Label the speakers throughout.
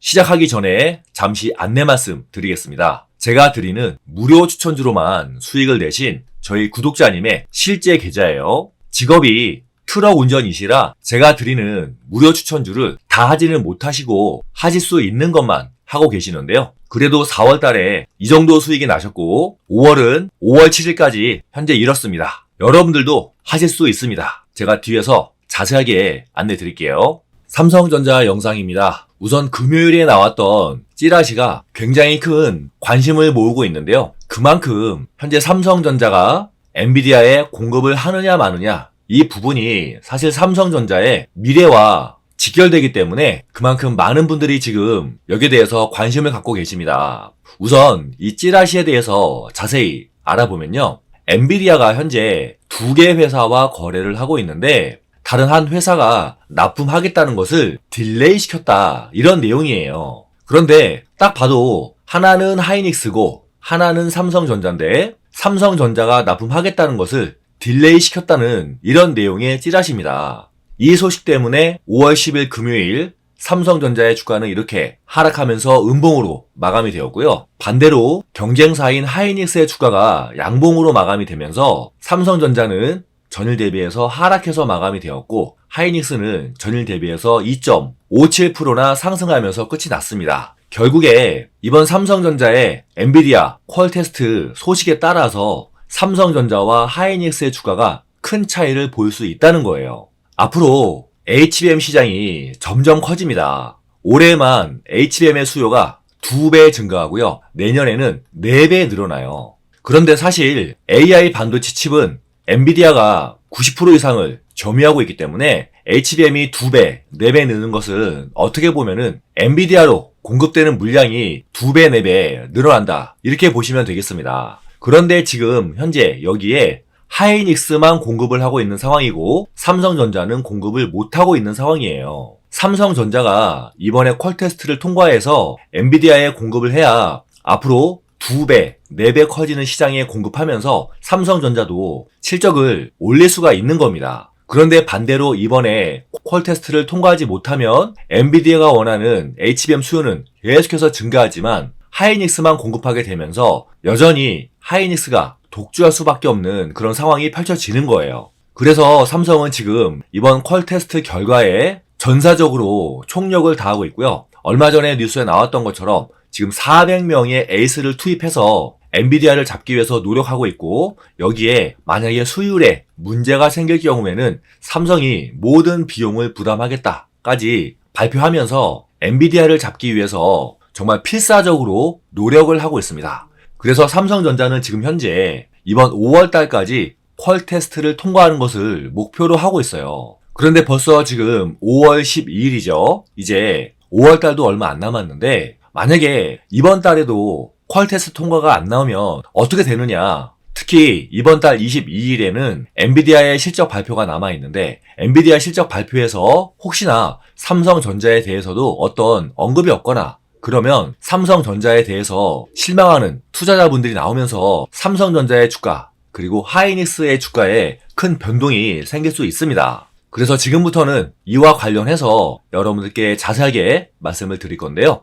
Speaker 1: 시작하기 전에 잠시 안내 말씀 드리겠습니다. 제가 드리는 무료 추천주로만 수익을 내신 저희 구독자님의 실제 계좌예요. 직업이 트럭 운전이시라 제가 드리는 무료 추천주를 다 하지는 못하시고 하실 수 있는 것만 하고 계시는데요. 그래도 4월 달에 이 정도 수익이 나셨고 5월은 5월 7일까지 현재 이렇습니다. 여러분들도 하실 수 있습니다. 제가 뒤에서 자세하게 안내 드릴게요. 삼성전자 영상입니다. 우선 금요일에 나왔던 찌라시가 굉장히 큰 관심을 모으고 있는데요. 그만큼 현재 삼성전자가 엔비디아에 공급을 하느냐 마느냐 이 부분이 사실 삼성전자의 미래와 직결되기 때문에 그만큼 많은 분들이 지금 여기에 대해서 관심을 갖고 계십니다. 우선 이 찌라시에 대해서 자세히 알아보면요. 엔비디아가 현재 두 개 회사와 거래를 하고 있는데 다른 한 회사가 납품하겠다는 것을 딜레이 시켰다. 이런 내용이에요. 그런데 딱 봐도 하나는 하이닉스고 하나는 삼성전자인데 삼성전자가 납품하겠다는 것을 딜레이 시켰다는 이런 내용의 찌라시입니다. 이 소식 때문에 5월 10일 금요일 삼성전자의 주가는 이렇게 하락하면서 음봉으로 마감이 되었고요. 반대로 경쟁사인 하이닉스의 주가가 양봉으로 마감이 되면서 삼성전자는 전일 대비해서 하락해서 마감이 되었고 하이닉스는 전일 대비해서 2.57%나 상승하면서 끝이 났습니다. 결국에 이번 삼성전자의 엔비디아 퀄 테스트 소식에 따라서 삼성전자와 하이닉스의 주가가 큰 차이를 보일 수 있다는 거예요. 앞으로 HBM 시장이 점점 커집니다. 올해만 HBM의 수요가 2배 증가하고요. 내년에는 4배 늘어나요. 그런데 사실 AI 반도체 칩은 엔비디아가 90% 이상을 점유하고 있기 때문에 HBM이 2배, 4배 느는 것은 어떻게 보면은 엔비디아로 공급되는 물량이 2배, 4배 늘어난다. 이렇게 보시면 되겠습니다. 그런데 지금 현재 여기에 하이닉스만 공급을 하고 있는 상황이고 삼성전자는 공급을 못하고 있는 상황이에요. 삼성전자가 이번에 퀄 테스트를 통과해서 엔비디아에 공급을 해야 앞으로 2배, 4배 커지는 시장에 공급하면서 삼성전자도 실적을 올릴 수가 있는 겁니다. 그런데 반대로 이번에 퀄 테스트를 통과하지 못하면 엔비디아가 원하는 HBM 수요는 계속해서 증가하지만 하이닉스만 공급하게 되면서 여전히 하이닉스가 독주할 수밖에 없는 그런 상황이 펼쳐지는 거예요. 그래서 삼성은 지금 이번 퀄 테스트 결과에 전사적으로 총력을 다하고 있고요. 얼마 전에 뉴스에 나왔던 것처럼 지금 400명의 에이스를 투입해서 엔비디아를 잡기 위해서 노력하고 있고 여기에 만약에 수율에 문제가 생길 경우에는 삼성이 모든 비용을 부담하겠다까지 발표하면서 엔비디아를 잡기 위해서 정말 필사적으로 노력을 하고 있습니다. 그래서 삼성전자는 지금 현재 이번 5월 달까지 퀄 테스트를 통과하는 것을 목표로 하고 있어요. 그런데 벌써 지금 5월 12일이죠. 이제 5월 달도 얼마 안 남았는데 만약에 이번 달에도 퀄 테스트 통과가 안 나오면 어떻게 되느냐? 특히 이번 달 22일에는 엔비디아의 실적 발표가 남아 있는데 엔비디아 실적 발표에서 혹시나 삼성전자에 대해서도 어떤 언급이 없거나 그러면 삼성전자에 대해서 실망하는 투자자분들이 나오면서 삼성전자의 주가 그리고 하이닉스의 주가에 큰 변동이 생길 수 있습니다. 그래서 지금부터는 이와 관련해서 여러분들께 자세하게 말씀을 드릴 건데요.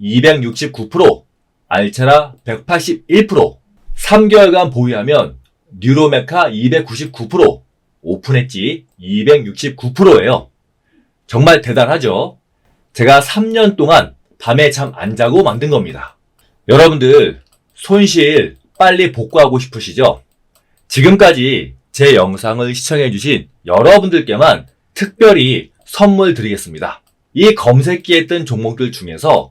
Speaker 1: 269%, 알차라 181%, 3개월간 보유하면 뉴로메카 299%, 오픈엣지 269%예요. 정말 대단하죠? 제가 3년 동안 밤에 잠 안 자고 만든 겁니다. 여러분들 손실 빨리 복구하고 싶으시죠? 지금까지 제 영상을 시청해주신 여러분들께만 특별히 선물 드리겠습니다. 이 검색기에 뜬 종목들 중에서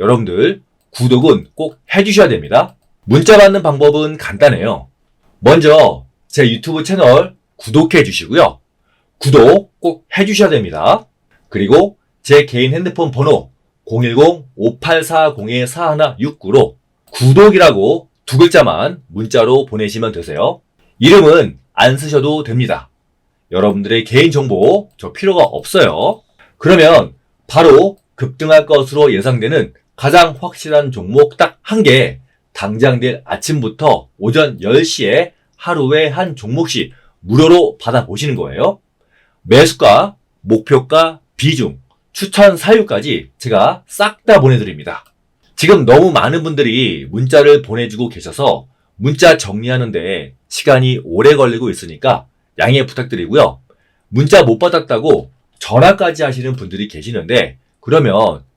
Speaker 1: 여러분들 구독은 꼭 해주셔야 됩니다. 문자 받는 방법은 간단해요. 먼저 제 유튜브 채널 구독해 주시고요. 구독 꼭 해주셔야 됩니다. 그리고 제 개인 핸드폰 번호 010-5840-4169로 구독이라고 두 글자만 문자로 보내시면 되세요. 이름은 안 쓰셔도 됩니다. 여러분들의 개인정보 저 필요가 없어요. 그러면 바로 급등할 것으로 예상되는 가장 확실한 종목 딱 한 개, 당장 내일 아침부터 오전 10시에 하루에 한 종목씩 무료로 받아보시는 거예요. 매수가, 목표가, 비중, 추천 사유까지 제가 싹 다 보내드립니다. 지금 너무 많은 분들이 문자를 보내주고 계셔서 문자 정리하는데 시간이 오래 걸리고 있으니까 양해 부탁드리고요. 문자 못 받았다고 전화까지 하시는 분들이 계시는데 그러면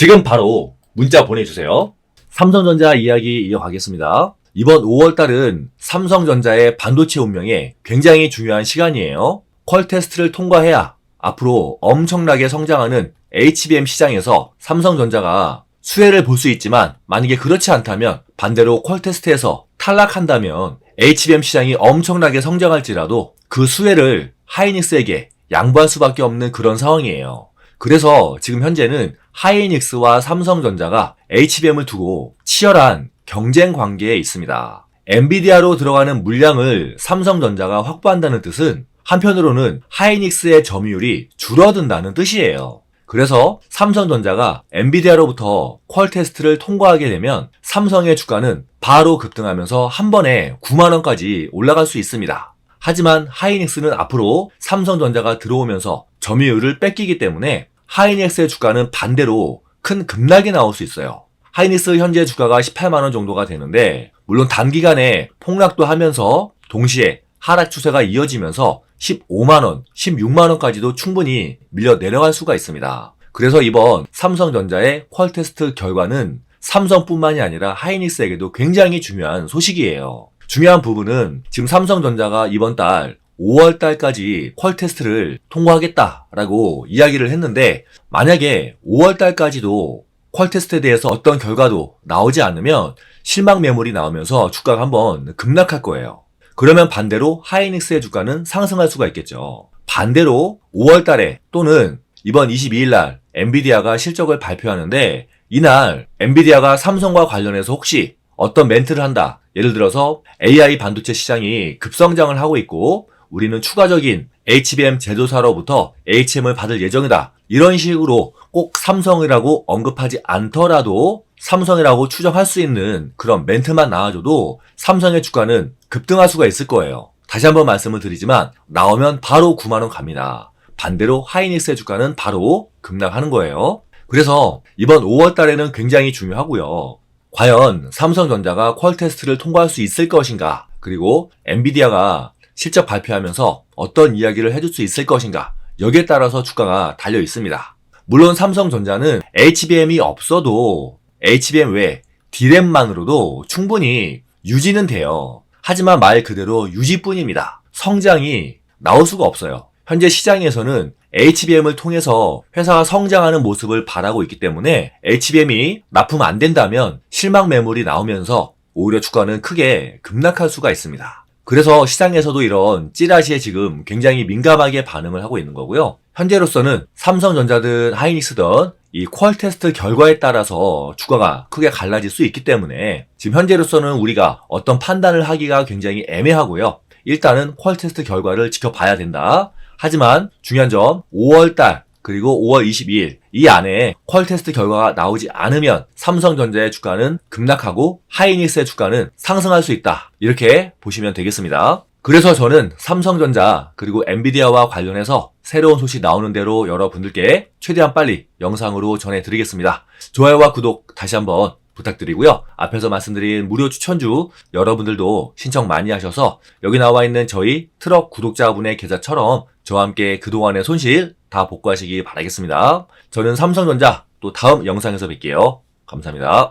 Speaker 1: 지금 바로 문자 보내주세요. 삼성전자 이야기 이어가겠습니다. 이번 5월 달은 삼성전자의 반도체 운명에 굉장히 중요한 시간이에요. 퀄 테스트를 통과해야 앞으로 엄청나게 성장하는 HBM 시장에서 삼성전자가 수혜를 볼 수 있지만 만약에 그렇지 않다면 반대로 퀄 테스트에서 탈락한다면 HBM 시장이 엄청나게 성장할지라도 그 수혜를 하이닉스에게 양보할 수밖에 없는 그런 상황이에요. 그래서 지금 현재는 하이닉스와 삼성전자가 HBM을 두고 치열한 경쟁 관계에 있습니다. 엔비디아로 들어가는 물량을 삼성전자가 확보한다는 뜻은 한편으로는 하이닉스의 점유율이 줄어든다는 뜻이에요. 그래서 삼성전자가 엔비디아로부터 퀄 테스트를 통과하게 되면 삼성의 주가는 바로 급등하면서 한 번에 9만원까지 올라갈 수 있습니다. 하지만 하이닉스는 앞으로 삼성전자가 들어오면서 점유율을 뺏기기 때문에 하이닉스의 주가는 반대로 큰 급락이 나올 수 있어요. 하이닉스 현재 주가가 18만원 정도가 되는데 물론 단기간에 폭락도 하면서 동시에 하락 추세가 이어지면서 15만원, 16만원까지도 충분히 밀려 내려갈 수가 있습니다. 그래서 이번 삼성전자의 퀄 테스트 결과는 삼성뿐만이 아니라 하이닉스에게도 굉장히 중요한 소식이에요. 중요한 부분은 지금 삼성전자가 이번 달 5월 달까지 퀄 테스트를 통과하겠다라고 이야기를 했는데 만약에 5월 달까지도 퀄 테스트에 대해서 어떤 결과도 나오지 않으면 실망 매물이 나오면서 주가가 한번 급락할 거예요. 그러면 반대로 하이닉스의 주가는 상승할 수가 있겠죠. 반대로 5월 달에 또는 이번 22일 날 엔비디아가 실적을 발표하는데 이날 엔비디아가 삼성과 관련해서 혹시 어떤 멘트를 한다. 예를 들어서 AI 반도체 시장이 급성장을 하고 있고 우리는 추가적인 HBM 제조사로부터 HM을 받을 예정이다. 이런 식으로 꼭 삼성이라고 언급하지 않더라도 삼성이라고 추정할 수 있는 그런 멘트만 나와줘도 삼성의 주가는 급등할 수가 있을 거예요. 다시 한번 말씀을 드리지만 나오면 바로 9만원 갑니다. 반대로 하이닉스의 주가는 바로 급락하는 거예요. 그래서 이번 5월 달에는 굉장히 중요하고요. 과연 삼성전자가 퀄 테스트를 통과할 수 있을 것인가? 그리고 엔비디아가 실적 발표하면서 어떤 이야기를 해줄 수 있을 것인가? 여기에 따라서 주가가 달려 있습니다. 물론 삼성전자는 HBM이 없어도 HBM 외 D램만으로도 충분히 유지는 돼요. 하지만 말 그대로 유지뿐입니다. 성장이 나올 수가 없어요. 현재 시장에서는 HBM을 통해서 회사가 성장하는 모습을 바라고 있기 때문에 HBM이 납품 안 된다면 실망 매물이 나오면서 오히려 주가는 크게 급락할 수가 있습니다. 그래서 시장에서도 이런 찌라시에 지금 굉장히 민감하게 반응을 하고 있는 거고요. 현재로서는 삼성전자든 하이닉스든 이퀄 테스트 결과에 따라서 주가가 크게 갈라질 수 있기 때문에 지금 현재로서는 우리가 어떤 판단을 하기가 굉장히 애매하고요. 일단은 퀄 테스트 결과를 지켜봐야 된다. 하지만 중요한 점 5월달 그리고 5월 22일 이 안에 퀄 테스트 결과가 나오지 않으면 삼성전자의 주가는 급락하고 하이닉스의 주가는 상승할 수 있다. 이렇게 보시면 되겠습니다. 그래서 저는 삼성전자 그리고 엔비디아와 관련해서 새로운 소식 나오는 대로 여러분들께 최대한 빨리 영상으로 전해드리겠습니다. 좋아요와 구독 다시 한번 부탁드리고요. 앞에서 말씀드린 무료 추천주 여러분들도 신청 많이 하셔서 여기 나와 있는 저희 트럭 구독자분의 계좌처럼 저와 함께 그동안의 손실 다 복구하시기 바라겠습니다. 저는 삼성전자 또 다음 영상에서 뵐게요. 감사합니다.